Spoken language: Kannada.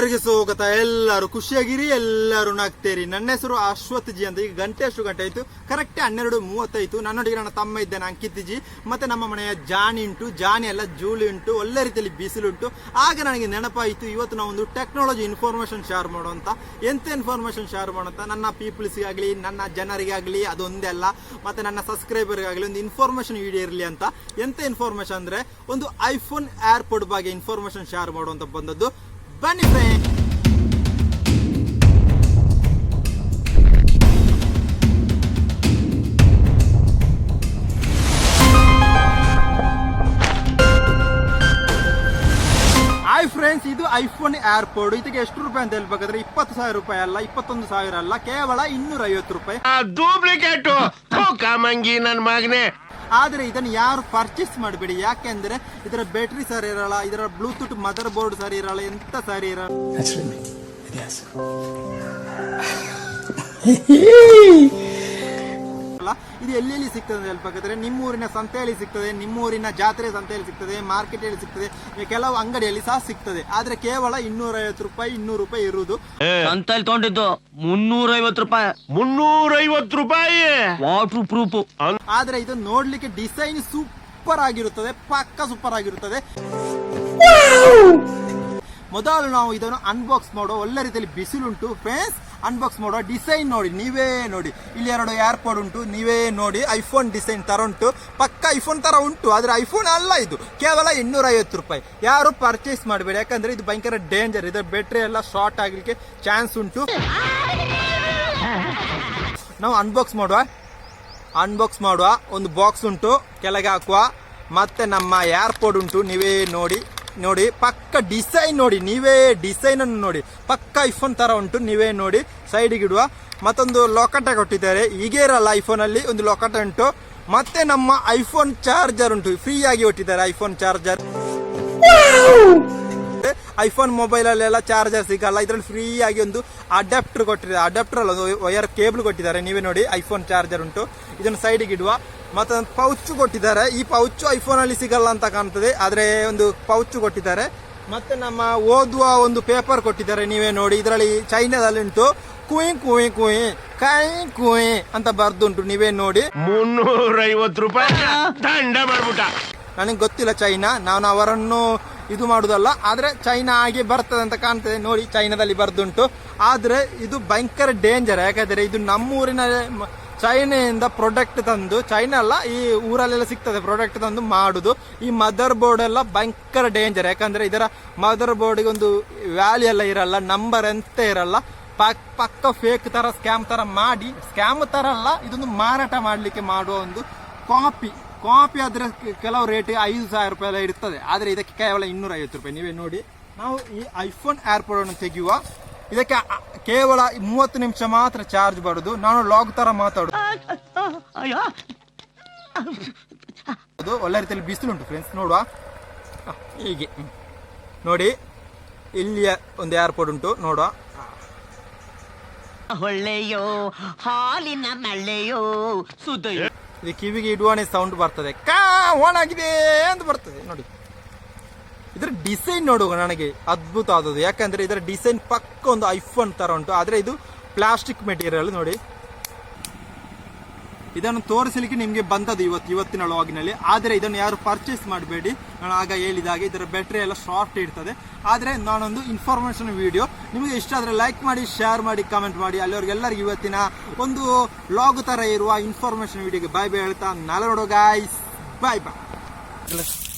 ಎಲ್ಲರಿಗೂ ಸ್ವಾಗತ. ಎಲ್ಲರೂ ಖುಷಿಯಾಗಿರಿ, ಎಲ್ಲರೂ ನಾಗ್ತೇರಿ. ನನ್ನ ಹೆಸರು ಅಶ್ವಥ್ ಜಿ ಅಂತ. ಈಗ ಗಂಟೆ ಅಷ್ಟು ಗಂಟೆ ಆಯ್ತು. ಕರೆಕ್ಟ್ ಹನ್ನೆರಡು ಮೂವತ್ತೈತು ನನ್ನೊಟ್ಟಿಗೆ ನನ್ನ ತಮ್ಮ ಇದ್ದಾನೆ, ಅಂಕಿತ್ ಜಿ. ಮತ್ತೆ ನಮ್ಮ ಮನೆಯ ಜಾನಿ ಉಂಟು. ಜಾನಿ ಎಲ್ಲ ಜೂಲಿ ಉಂಟು. ಒಳ್ಳೆ ರೀತಿಯಲ್ಲಿ ಬಿಸಿಲುಂಟು ಆಗ ನನಗೆ ನೆನಪಾಯಿತು, ಇವತ್ತು ನಾವು ಒಂದು ಟೆಕ್ನಾಲಜಿ ಇನ್ಫಾರ್ಮೇಶನ್ ಶೇರ್ ಮಾಡುವಂತ ಎಂತ ಇನ್ಫಾರ್ಮೇಶನ್ ಶೇರ್ ಮಾಡುವಂತ ನನ್ನ ಪೀಪಲ್ಸ್ಗಾಗಲಿ ನನ್ನ ಜನರಿಗಾಗಲಿ, ಅದೊಂದೇ ಅಲ್ಲ. ಮತ್ತೆ ನನ್ನ ಸಬ್ಸ್ಕ್ರೈಬರ್ಗಾಗಲಿ ಒಂದು ಇನ್ಫಾರ್ಮೇಶನ್ ವಿಡಿಯೋ ಇರಲಿ ಅಂತ. ಎಂತ ಇನ್ಫಾರ್ಮೇಶನ್ ಅಂದ್ರೆ, ಒಂದು ಐಫೋನ್ ಏರ್ಪೋರ್ಟ್ ಬಗ್ಗೆ ಇನ್ಫಾರ್ಮೇಶನ್ ಶೇರ್ ಮಾಡುವಂತ ಬಂದದ್ದು. ಬನ್ನಿ ಫ್ರೆಂಡ್. ಫ್ರೆಂಡ್ಸ್, ಇದು ಐಫೋನ್ ಏರ್ಪೋರ್ಟ್. ಇದಕ್ಕೆ ಎಷ್ಟು ರೂಪಾಯಿ ಅಂತ ಹೇಳ್ಬೇಕಾದ್ರೆ ಇಪ್ಪತ್ತು ಸಾವಿರ ರೂಪಾಯಿ ಅಲ್ಲ, ಇಪ್ಪತ್ತೊಂದು ಸಾವಿರ ಅಲ್ಲ, ಕೇವಲ ಇನ್ನೂರ ಐವತ್ತು ರೂಪಾಯಿ ಡೂಪ್ಲಿಕೇಟು ಕಾಮಂಗಿ ನನ್ನ ಮಗನೇ. ಆದ್ರೆ ಇದನ್ನು ಯಾರು ಪರ್ಚೇಸ್ ಮಾಡಬೇಡಿ. ಯಾಕೆಂದ್ರೆ ಇದರ ಬ್ಯಾಟ್ರಿ ಸರಿ ಇರಲ್ಲ ಇದರ ಬ್ಲೂಟೂತ್ ಮದರ್ ಬೋರ್ಡ್ ಸರಿ ಇರಲ್ಲ ಎಂತ ಸರಿ ಇರಲ್ಲ. ಇದು ಎಲ್ಲೆಲ್ಲಿ ಸಿಗ್ತದೆ ಅಂತ ಹೇಳ್ಬೇಕಾದ್ರೆ ನಿಮ್ಮೂರಿನ ಸಂತೆಯಲ್ಲಿ ಸಿಗ್ತದೆ ನಿಮ್ಮೂರಿನ ಜಾತ್ರೆ ಸಂತೆಯಲ್ಲಿ ಸಿಗ್ತದೆ ಮಾರ್ಕೆಟಲ್ಲಿ ಸಿಗ್ತದೆ ಕೆಲವು ಅಂಗಡಿಯಲ್ಲಿ ಸಹ ಸಿಗ್ತದೆ. ಆದ್ರೆ ಕೇವಲ ಇನ್ನೂರ ಐವತ್ತು ರೂಪಾಯಿ ಇನ್ನೂರು ರೂಪಾಯಿ ಇರುವುದು. ಸಂತೆಯಲ್ಲಿ ತಗೊಂಡಿದ್ದು ಮುನ್ನೂರ ಐವತ್ತು ರೂಪಾಯಿ. ಮುನ್ನೂರೈವತ್ತು ರೂಪಾಯಿ? ವಾಟರ್ ಪ್ರೂಫ್ ಆದ್ರೆ ಇದು ನೋಡ್ಲಿಕ್ಕೆ ಡಿಸೈನ್ ಸೂಪರ್ ಆಗಿರುತ್ತದೆ ಪಕ್ಕ ಸೂಪರ್ ಆಗಿರುತ್ತದೆ. ಮೊದಲು ನಾವು ಇದನ್ನು ಅನ್ಬಾಕ್ಸ್ ಮಾಡೋ ಒಳ್ಳೆ ರೀತಿಯಲ್ಲಿ ಬಿಸಿಲುಂಟು. ಫ್ರೆಂಡ್ಸ್ ಅನ್ಬಾಕ್ಸ್ ಮಾಡೋ ಡಿಸೈನ್ ನೋಡಿ, ನೀವೇ ನೋಡಿ. ಇಲ್ಲಿ ಎರಡು ಏರ್ಪೋರ್ಟ್ ಉಂಟು, ನೀವೇ ನೋಡಿ. ಐಫೋನ್ ಡಿಸೈನ್ ಥರ ಉಂಟು. ಪಕ್ಕ ಐಫೋನ್ ಥರ ಉಂಟು, ಆದರೆ ಐಫೋನ್ ಅಲ್ಲ ಇದು. ಕೇವಲ ಇನ್ನೂರ ಐವತ್ತು ರೂಪಾಯಿ. ಯಾರು ಪರ್ಚೇಸ್ ಮಾಡಬೇಡಿ, ಯಾಕಂದ್ರೆ ಇದು ಭಯಂಕರ ಡೇಂಜರ್ ಇದರ ಬ್ಯಾಟ್ರಿ ಎಲ್ಲ ಶಾರ್ಟ್ ಆಗಲಿಕ್ಕೆ ಚಾನ್ಸ್ ಉಂಟು. ನಾವು ಅನ್ಬಾಕ್ಸ್ ಮಾಡುವ. ಅನ್ಬಾಕ್ಸ್ ಮಾಡುವ. ಒಂದು ಬಾಕ್ಸ್ ಉಂಟು. ಕೆಳಗೆ ಹಾಕುವ. ಮತ್ತೆ ನಮ್ಮ ಏರ್ಪೋರ್ಟ್ ಉಂಟು. ನೀವೇ ನೋಡಿ. ನೋಡಿ, ಪಕ್ಕ ಡಿಸೈನ್ ನೋಡಿ, ನೀವೇ ಡಿಸೈನ್ ಅನ್ನು ನೋಡಿ. ಪಕ್ಕ ಐಫೋನ್ ತರ ಉಂಟು, ನೀವೇ ನೋಡಿ. ಸೈಡಿಗೆ ಇಡುವ. ಮತ್ತೊಂದು ಲೊಕಟ ಕೊಟ್ಟಿದ್ದಾರೆ. ಹೀಗೆ ಇರಲ್ಲ ಐಫೋನ್ ಅಲ್ಲಿ ಒಂದು ಲೊಕಟ ಉಂಟು. ಮತ್ತೆ ನಮ್ಮ ಐಫೋನ್ ಚಾರ್ಜರ್ ಉಂಟು. ಫ್ರೀ ಆಗಿ ಕೊಟ್ಟಿದ್ದಾರೆ ಐಫೋನ್ ಚಾರ್ಜರ್ ಐಫೋನ್ ಮೊಬೈಲ್ ಅಲ್ಲೆಲ್ಲ ಚಾರ್ಜರ್ ಸಿಗಲ್ಲ. ಇದ್ರಲ್ಲಿ ಫ್ರೀ ಆಗಿ ಒಂದು ಅಡಾಪ್ಟರ್ ಕೊಟ್ಟಿದ್ದಾರೆ. ಅಡಾಪ್ಟರ್ ಅಲ್ಲ ವೈರ್ ಕೇಬಲ್ ಕೊಟ್ಟಿದ್ದಾರೆ. ನೀವೇ ನೋಡಿ ಐಫೋನ್ ಚಾರ್ಜರ್ ಉಂಟು. ಇದನ್ನು ಸೈಡಿಗೆ ಇಡುವ. ಮತ್ತೆ ಒಂದು ಪೌಚ್ ಕೊಟ್ಟಿದ್ದಾರೆ. ಈ ಪೌಚ್ ಐಫೋನ್ ಅಲ್ಲಿ ಸಿಗಲ್ಲ ಅಂತ ಕಾಣ್ತದೆ. ಆದ್ರೆ ಒಂದು ಪೌಚ್ ಕೊಟ್ಟಿದ್ದಾರೆ. ಮತ್ತೆ ನಮ್ಮ ಓದುವ ಒಂದು ಪೇಪರ್ ಕೊಟ್ಟಿದ್ದಾರೆ. ನೀವೇ ನೋಡಿ ಇದರಲ್ಲಿ ಚೈನಾದಲ್ಲಿ ಉಂಟು. ಕುಯ್ ಕುಯ್ ಕುಯ್ ಕೈ ಕುಯ್ ಅಂತ ಬರ್ದುಂಟು. ನೀವೇ ನೋಡಿ. ಮುನ್ನೂರೈವತ್ತು ರೂಪಾಯಿ ದಂಡ ಮಾಡ್ಬಿಟ್ಟ. ನನಗೆ ಗೊತ್ತಿಲ್ಲ ಚೈನಾ ನಾನು ಅವರನ್ನು ಇದು ಮಾಡುದಲ್ಲ. ಆದ್ರೆ ಚೈನಾ ಆಗಿ ಬರ್ತದೆ ಅಂತ ಕಾಣ್ತದೆ. ನೋಡಿ ಚೈನಾದಲ್ಲಿ ಬರ್ದುಂಟು. ಆದ್ರೆ ಇದು ಭಯಂಕರ ಡೇಂಜರ್ ಯಾಕಂದ್ರೆ ಇದು ನಮ್ಮೂರಿನ ಚೈನೆಯಿಂದ ಪ್ರಾಡಕ್ಟ್ ತಂದು, ಚೈನಾ ಅಲ್ಲ, ಈ ಊರಲ್ಲೆಲ್ಲ ಸಿಗ್ತದೆ ಪ್ರಾಡಕ್ಟ್ ತಂದು ಮಾಡುದು. ಈ ಮದರ್ ಬೋರ್ಡ್ ಎಲ್ಲ ಭಯಂಕರ ಡೇಂಜರ್ ಯಾಕಂದ್ರೆ ಇದರ ಮದರ್ ಬೋರ್ಡ್ ಒಂದು ವ್ಯಾಲ್ಯೂ ಎಲ್ಲ ಇರಲ್ಲ ನಂಬರ್ ಎಂತ ಇರಲ್ಲ. ಪಕ್, ಪಕ್ಕ ಫೇಕ್ ತರ ಸ್ಕ್ಯಾಮ್ ತರ ಮಾಡಿ ಸ್ಕ್ಯಾಮ್ ತರ ಅಲ್ಲ, ಇದೊಂದು ಮಾರಾಟ ಮಾಡಲಿಕ್ಕೆ ಮಾಡುವ ಒಂದು ಕಾಪಿ ಕಾಪಿ ಆದ್ರೆ ಕೆಲವು ರೇಟ್ ಐದು ಸಾವಿರ ರೂಪಾಯಿ ಇರ್ತದೆ. ಆದ್ರೆ ಇದಕ್ಕೆ ಕೇವಲ ಇನ್ನೂರ ಐವತ್ತು ರೂಪಾಯಿ. ನೀವೇ ನೋಡಿ, ನಾವು ಈ ಐಫೋನ್ ಏರ್ಪೋರ್ಟ್ ಅನ್ನು ತೆಗೆಯುವ ಇದಕ್ಕೆ ಕೇವಲ ಮೂವತ್ತು ನಿಮಿಷ ಮಾತ್ರ ಚಾರ್ಜ್ ಬರುದು. ನಾನು ಲಾಗ್ ತರ ಮಾತಾಡುದು. ಅದು ಒಳ್ಳೆ ರೀತಿಯಲ್ಲಿ ಬಿಸಿಲುಂಟು ಫ್ರೆಂಡ್ಸ್ ನೋಡುವ. ಹೀಗೆ. ನೋಡಿ ಇಲ್ಲಿಯ ಒಂದು ಏರ್ಪೋರ್ಟ್ ಉಂಟು ನೋಡುವ. ಒಳ್ಳೆಯೋ ಹಾಲಿನ ಮಳೆಯೋ ಸುದ್ದ ಇದು ಕಿವಿಗೆ ಇಡುವಣೆ ಸೌಂಡ್ ಬರ್ತದೆ. ಕಾ ಆಗಿದೆ ಅಂತ ಬರ್ತದೆ. ನೋಡಿ. ಇದರ ಡಿಸೈನ್ ನೋಡುವ ನನಗೆ ಅದ್ಭುತ ಆದದ್ದು ಯಾಕಂದ್ರೆ ಇದರ ಡಿಸೈನ್ ಪಕ್ಕ ಒಂದು ಐಫೋನ್ ತರ ಉಂಟು. ಆದ್ರೆ ಇದು ಪ್ಲಾಸ್ಟಿಕ್ ಮೆಟೀರಿಯಲ್ ನೋಡಿ. ಇದನ್ನು ತೋರಿಸಲಿಕ್ಕೆ ನಿಮಗೆ ಬಂದದ್ದು ಇವತ್ತು ಇವತ್ತಿನ ಲಾಗಿನಲ್ಲಿ ಆದರೆ ಇದನ್ನು ಯಾರು ಪರ್ಚೇಸ್ ಮಾಡಬೇಡಿ. ನಾನು ಆಗ ಹೇಳಿದ ಹಾಗೆ ಇದರ ಬ್ಯಾಟ್ರಿ ಎಲ್ಲ ಶಾರ್ಟ್ ಇರ್ತದೆ. ಆದರೆ ನಾನೊಂದು ಇನ್ಫಾರ್ಮೇಷನ್ ವಿಡಿಯೋ ನಿಮಗೆ ಇಷ್ಟ ಆದ್ರೆ ಲೈಕ್ ಮಾಡಿ ಶೇರ್ ಮಾಡಿ ಕಮೆಂಟ್ ಮಾಡಿ. ಅಲ್ಲಿವರೆಗೆಲ್ಲರಿಗೂ ಇವತ್ತಿನ ಒಂದು ಲಾಗ್ ತರ ಇರುವ ಇನ್ಫಾರ್ಮೇಷನ್ ವಿಡಿಯೋಗೆ ಬಾಯ್ ಬೈ ಹೇಳ್ತಾ ನಾಳೆ ನೋಡೋ ಗಾಯ್ಸ್ ಬಾಯ್ ಬಾಯ್